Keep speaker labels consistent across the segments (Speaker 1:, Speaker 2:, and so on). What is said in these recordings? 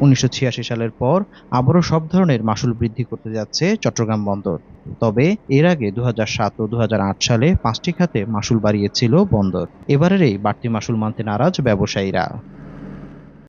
Speaker 1: উনিশশো ছিয়াশি সালের পর আবারও সব ধরনের মাসুল বৃদ্ধি করতে যাচ্ছে চট্টগ্রাম বন্দর। তবে এর আগে দু সাত ও দু হাজার আট সালে পাঁচটি খাতে মাসুল বাড়িয়েছিল বন্দর। এবারের এই বাড়তি মাসুল মানতে নারাজ ব্যবসায়ীরা।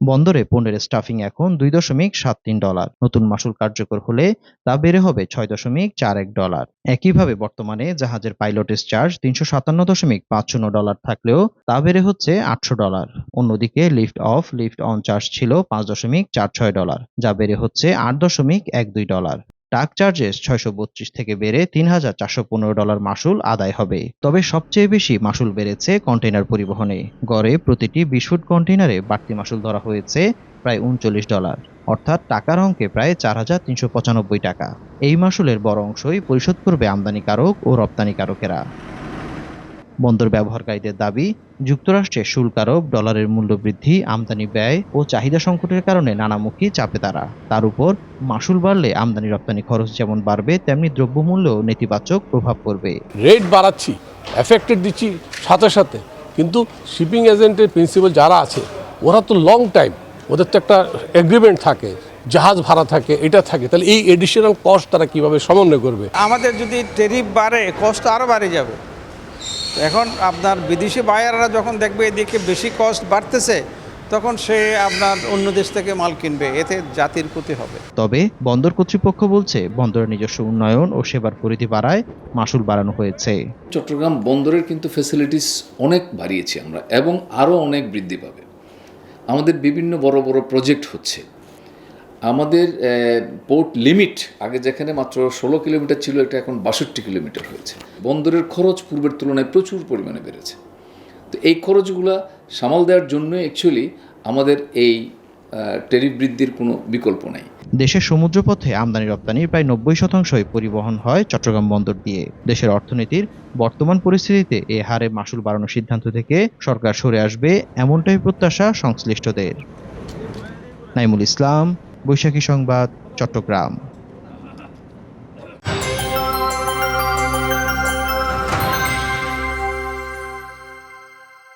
Speaker 1: বন্দরে পণ্যের স্টাফিং এখন দুই দশমিক সাত তিন ডলার। নতুন মাসুল কার্যকর হলে তা বেড়ে হবে ছয় দশমিক চার এক ডলার। একইভাবে বর্তমানে জাহাজের পাইলটের চার্জ তিনশো সাতান্ন দশমিক পাঁচ শূন্য ডলার থাকলেও তা বেড়ে হচ্ছে আটশো ডলার। অন্যদিকে lift off lift on charge ছিল পাঁচ দশমিক চার ছয় ডলার, যা বেড়ে হচ্ছে আট দশমিক এক দুই ডলার। টাক চার্জেস ছয়শো বত্রিশ থেকে বেড়ে তিন হাজার চারশো পনেরো ডলার মাসুল আদায় হবে। তবে সবচেয়ে বেশি মাসুল বেড়েছে কন্টেনার পরিবহনে। গড়ে প্রতিটি বিশ ফুট কন্টেইনারে বাড়তি মাসুল ধরা হয়েছে প্রায় উনচল্লিশ ডলার, অর্থাৎ টাকার অঙ্কে প্রায় চার হাজার তিনশো পঁচানব্বই টাকা। এই মাসুলের বড় অংশই পরিশোধ করবে আমদানিকারক ও রপ্তানিকারকেরা। বন্দর ব্যবহারকারীদের দাবি যুক্তরাষ্ট্রে শুল্ক আরোপ ডলারের মূল্য বৃদ্ধি আমদানি ব্যয় ও চাহিদা সংকটের কারণে নানামুখী চাপে তারা। তার উপর মাসুল বাড়লে আমদানি রপ্তানি খরচ যেমন বাড়বে তেমনি দ্রব্যমূল্যেও নেতিবাচক প্রভাব পড়বে।
Speaker 2: রেট বাড়াচ্ছি এফেক্টেড দিচ্ছি সাথে সাথে। কিন্তু শিপিং এজেন্টের প্রিন্সিপাল যারা আছে ওরা তো লং টাইম ওদের তো একটা এগ্রিমেন্ট থাকে জাহাজ ভাড়া থাকে এটা থাকে। তাহলে এই এডিশনাল কস্ট তারা কীভাবে সমন্বয় করবে?
Speaker 3: আমাদের যদি টেরিফ বাড়ে কষ্ট আরও বাড়ে যাবে। এখন আপনার বিদেশি বায়াররা যখন দেখবে এদিকে বেশি কস্ট বাড়তেছে তখন সে আপনার অন্য দেশ থেকে মাল কিনবে এতে জাতির ক্ষতি হবে।
Speaker 1: তবে বন্দর কর্তৃপক্ষ বলছে বন্দরের নিজস্ব উন্নয়ন ও সেবার পরিধি বাড়ায় মাসুল বাড়ানো হয়েছে।
Speaker 4: চট্টগ্রাম বন্দরের কিন্তু ফ্যাসিলিটিস অনেক বাড়িয়েছি আমরা এবং আরও অনেক বৃদ্ধি পাবে। আমাদের বিভিন্ন বড় বড় প্রজেক্ট হচ্ছে। আমাদের পোর্ট লিমিট আগে যেখানে মাত্র ষোলো কিলোমিটার ছিল, এটা এখন বাষট্টি কিলোমিটার হয়েছে। বন্দরের খরচ পূর্বের তুলনায় প্রচুর পরিমাণে বেড়েছে। তো এই খরচগুলো সামাল দেওয়ার জন্য অ্যাকচুয়ালি আমাদের এই টেরিফ বৃদ্ধির কোনো বিকল্প নেই।
Speaker 1: দেশের সমুদ্রপথে আমদানি রপ্তানির প্রায় নব্বই শতাংশই পরিবহন হয় চট্টগ্রাম বন্দর দিয়ে। দেশের অর্থনীতির বর্তমান পরিস্থিতিতে এ হারে মাসুল বাড়ানোর সিদ্ধান্ত থেকে সরকার সরে আসবে এমনটাই প্রত্যাশা সংশ্লিষ্টদের। নাইমুল ইসলাম বৈশাখী সংবাদ চট্টগ্রাম।